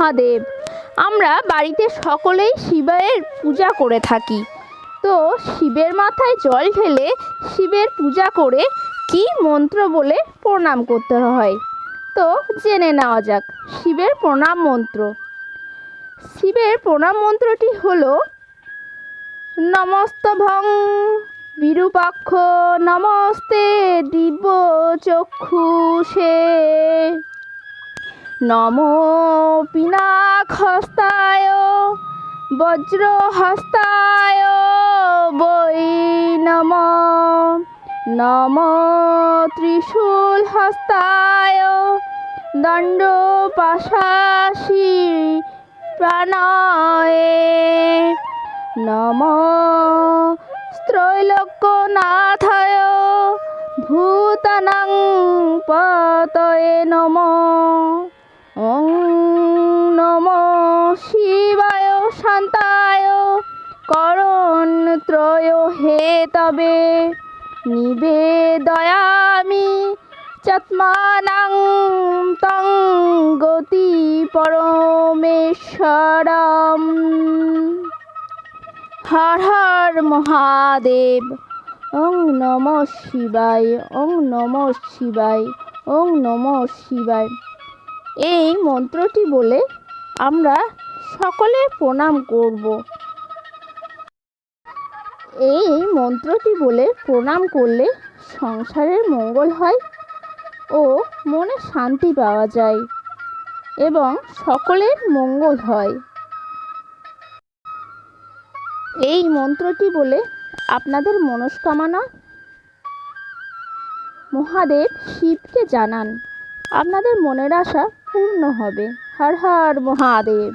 মহাদেব। আমরা বাড়িতে সকলেই শিবের পূজা করে থাকি। তো শিবের মাথায় জল ঢেলে শিবের পূজা করে কি মন্ত্র বলে প্রণাম করতে হয়? তো জেনে নেওয়া যাক, শিবের প্রণাম মন্ত্র। শিবের প্রণাম মন্ত্রটি হলো, নমস্তভং বিরূপাক্ষ, নমস্তে দিব্য চক্ষুষে নম পিনাকহস্তায়, বজ্রহস্তায় বৈ নম। নম ত্রিশূল হস্তায় দণ্ড পাশাশি প্রাণয়ে। নম ত্রৈলোক্যনাথায় ভূতানাং পতয়ে নম। শান্তায় করণত্রয় হে তবে নিবেদয়ামি চত্মানাং তং গতি পরমেশ্বরম। হর হর মহাদেব, ওং নম শিবায়, ওং নম শিবায়, ওং নম শিবায়। এই মন্ত্রটি বলে আমরা সকলে প্রণাম করব। এই মন্ত্রটি বলে প্রণাম করলে সংসারের মঙ্গল হয় ও মনে শান্তি পাওয়া যায় এবং সকলের মঙ্গল হয়। এই মন্ত্রটি বলে আপনাদের মনস্কামনা মহাদেব শিবকে জানান। আপনাদের মনের আশা পূর্ণ হবে। হর হর মহাদেব।